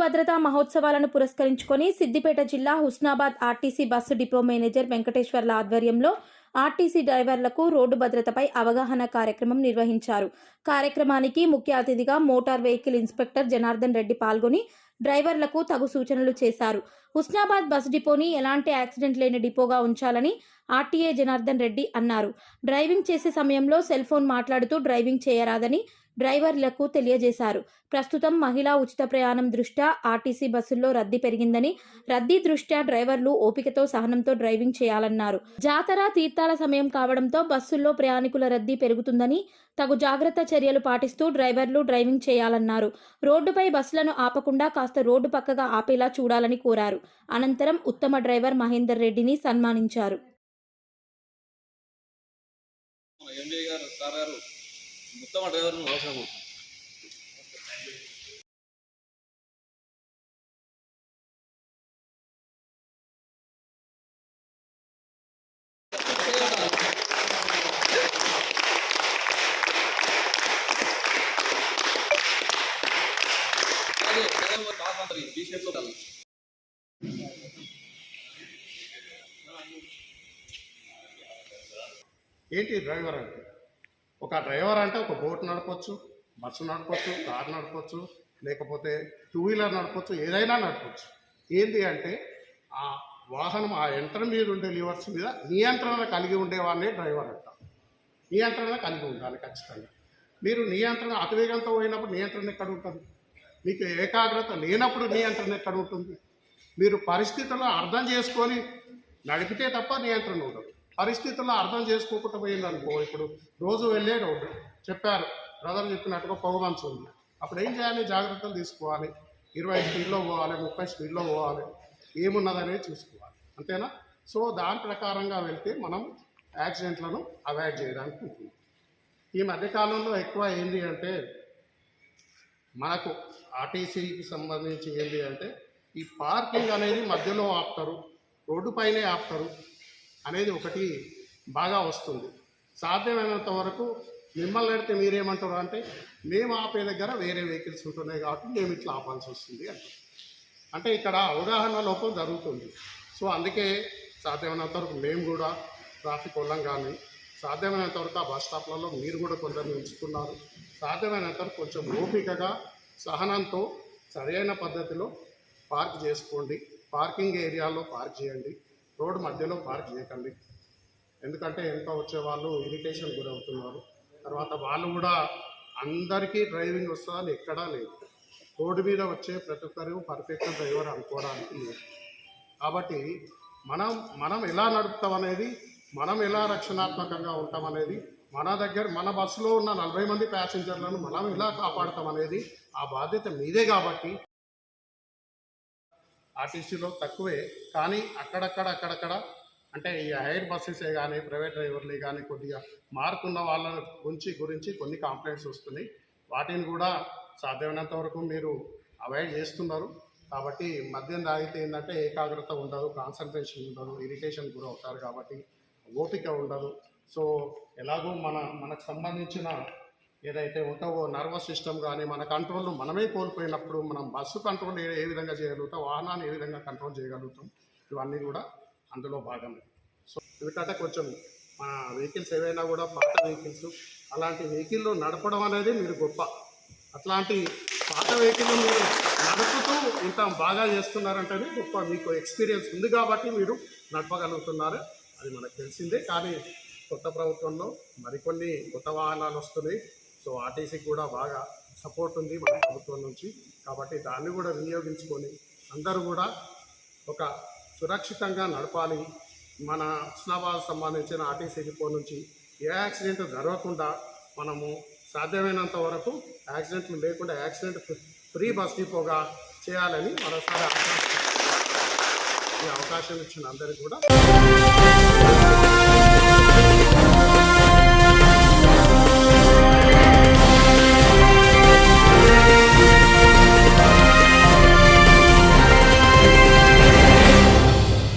భద్రతా మహోత్సవాలను పురస్కరించుకొని సిద్దిపేట జిల్లా Husnabad RTC bus depot manager వెంకటేశ్వర్ల ఆధ్వర్యంలో ఆర్టీసీ డ్రైవర్లకు రోడ్డు భద్రతపై అవగాహన కార్యక్రమం నిర్వహించారు. కార్యక్రమానికి ముఖ్య అతిథిగా motor vehicle inspector Janardhan Reddy పాల్గొని డ్రైవర్లకు తగు సూచనలు చేశారు. హుస్నాబాద్ బస్ డిపోని ఎలాంటి యాక్సిడెంట్ లేని డిపోగా ఉంచాలని ఆర్టీఏ జనార్దన్ రెడ్డి అన్నారు. డ్రైవింగ్ చేసే సమయంలో సెల్ ఫోన్ మాట్లాడుతూ డ్రైవింగ్ చేయరాదని డ్రైవర్లకు తెలియజేశారు. ప్రస్తుతం మహిళా ఉచిత ప్రయాణం దృష్ట్యా ఆర్టీసీ బస్సుల్లో రద్దీ పెరిగిందని రద్దీ దృష్ట్యా డ్రైవర్లు ఓపికతో సహనంతో డ్రైవింగ్ చేయాలన్నారు. జాతర తీర్థాల సమయం కావడంతో బస్సుల్లో ప్రయాణికుల రద్దీ పెరుగుతుందని తగు జాగ్రత్త చర్యలు పాటిస్తూ డ్రైవర్లు డ్రైవింగ్ చేయాలన్నారు. రోడ్డుపై బస్సులను ఆపకుండా కాస్త రోడ్డు పక్కగా ఆపేలా చూడాలని కోరారు. అనంతరం ఉత్తమ డ్రైవర్ మహేందర్ రెడ్డిని సన్మానించారు. ఉత్తమ డ్రైవర్ను ఏంటి డ్రైవర్ అంటే? ఒక డ్రైవర్ అంటే ఒక బోట్ నడపచ్చు బస్సు నడపచ్చు కార్ నడపచ్చు లేకపోతే టూ వీలర్ నడపచ్చు ఏదైనా నడపచ్చు. ఏంటి అంటే ఆ వాహనం ఆ యంత్రం మీద ఉండే లివర్స్ మీద నియంత్రణ కలిగి ఉండేవాడిని డ్రైవర్ అంటాం నియంత్రణ కలిగి ఉండాలి ఖచ్చితంగా. మీరు నియంత్రణ అతివేగంతో పోయినప్పుడు నియంత్రణ ఎక్కడ ఉంటుంది? మీకు ఏకాగ్రత లేనప్పుడు నియంత్రణ ఎక్కడ ఉంటుంది? మీరు పరిస్థితులను అర్థం చేసుకొని నడిపితే తప్ప నియంత్రణ ఉండదు. పరిస్థితుల్లో అర్థం చేసుకోకుండా పోయిందనుకో ఇప్పుడు రోజు వెళ్ళే రోడ్డు చెప్పారు బ్రదర్ చెప్పినట్టుగా పొగమంచు ఉంది. అప్పుడు ఏం చేయాలి? జాగ్రత్తలు తీసుకోవాలి. ఇరవై స్పీడ్లో పోవాలి ముప్పై స్పీడ్లో పోవాలి. ఏమున్నదనేది చూసుకోవాలి. అంతేనా? సో దాని ప్రకారంగా వెళ్తే మనం యాక్సిడెంట్లను అవాయిడ్ చేయడానికి ఉంటుంది. ఈ మధ్యకాలంలో ఎక్కువ ఏంటి అంటే మనకు ఆర్టీసీకి సంబంధించి ఏంటి అంటే ఈ పార్కింగ్ అనేది మధ్యలో ఆపుతారు రోడ్డు పైనే ఆపుతారు అనేది ఒకటి బాగా వస్తుంది. సాధ్యమైనంత వరకు మిమ్మల్ని అడిగితే మీరేమంటారు అంటే మేము ఆపే దగ్గర వేరే వెహికల్స్ ఉంటున్నాయి కాబట్టి మేము ఇట్లా ఆపాల్సి వస్తుంది అంటే అంటే ఇక్కడ అవగాహన లోపం జరుగుతుంది. సో అందుకే సాధ్యమైనంత వరకు మేము కూడా ట్రాఫిక్ ఉల్లంఘాన్ని సాధ్యమైనంత వరకు ఆ బస్ స్టాప్లలో మీరు కూడా కొందరిని ఉంచుతున్నారు. సాధ్యమైనంత కొంచెం ఓపికగా సహనంతో సరైన పద్ధతిలో పార్క్ చేసుకోండి. పార్కింగ్ ఏరియాలో పార్క్ చేయండి. రోడ్డు మధ్యలో పార్క్ చేయకండి. ఎందుకంటే ఎంత వచ్చే వాళ్ళు ఇరిటేషన్ గురవుతున్నారు తర్వాత వాళ్ళు కూడా అందరికీ డ్రైవింగ్ వస్తుందని ఎక్కడా లేదు. రోడ్డు మీద వచ్చే ప్రతి ఒక్కరు పర్ఫెక్ట్ డ్రైవర్ అనుకోవడానికి లేదు. కాబట్టి మనం మనం ఎలా నడుపుతాం అనేది మనం ఎలా రక్షణాత్మకంగా ఉంటాం అనేది మన దగ్గర మన బస్సులో ఉన్న నలభై మంది ప్యాసింజర్లను మనం ఇలా కాపాడతాం అనేది ఆ బాధ్యత మీదే కాబట్టి ఆర్టీసీలో తక్కువే. కానీ అక్కడక్కడ అక్కడక్కడ అంటే ఈ హైర్ బస్సెసే కానీ ప్రైవేట్ డ్రైవర్లే కానీ కొద్దిగా మార్కున్న వాళ్ళ గురించి గురించి కొన్ని కంప్లైంట్స్ వస్తున్నాయి. వాటిని కూడా సాధ్యమైనంత వరకు మీరు అవాయిడ్ చేస్తున్నారు. కాబట్టి మద్యం తాగితే ఏంటంటే ఏకాగ్రత ఉండదు కాన్సన్ట్రేషన్ ఉండదు ఇరిటేషన్ గురవుతారు కాబట్టి ఓపిక ఉండదు. సో ఎలాగో మన మనకు సంబంధించిన ఏదైతే ఉంటావో నర్వస్ సిస్టమ్ కానీ మన కంట్రోల్ మనమే కోల్పోయినప్పుడు మనం బస్సు కంట్రోల్ ఏ ఏ విధంగా చేయగలుగుతాం వాహనాన్ని ఏ విధంగా కంట్రోల్ చేయగలుగుతాం ఇవన్నీ కూడా అందులో భాగమే. సో ఎందుకంటే కొంచెం మన వెహికల్స్ ఏవైనా కూడా పాత వెహికల్స్ అలాంటి వెహికల్లో నడపడం అనేది మీరు గొప్ప. అట్లాంటి పాత వెహికల్ మీరు నడుపుతూ ఇంత బాగా చేస్తున్నారంటేనే గొప్ప మీకు ఎక్స్పీరియన్స్ ఉంది కాబట్టి మీరు నడపగలుగుతున్నారు. అది మనకు తెలిసిందే కానీ కొత్త ప్రభుత్వంలో మరికొన్ని కొత్త వాహనాలు వస్తున్నాయి. సో ఆర్టీసీకి కూడా బాగా సపోర్ట్ ఉంది మన ప్రభుత్వం నుంచి. కాబట్టి దాన్ని కూడా వినియోగించుకొని అందరూ కూడా ఒక సురక్షితంగా నడపాలి. మన హుస్నాబాద్ సంబంధించిన ఆర్టీసీ డిపో నుంచి ఏ యాక్సిడెంట్ జరగకుండా మనము సాధ్యమైనంత వరకు యాక్సిడెంట్లు లేకుండా యాక్సిడెంట్ ఫ్రీ బస్ డిపోగా చేయాలని మరోసారి అవకాశం ఈ అవకాశం ఇచ్చిన అందరికీ కూడా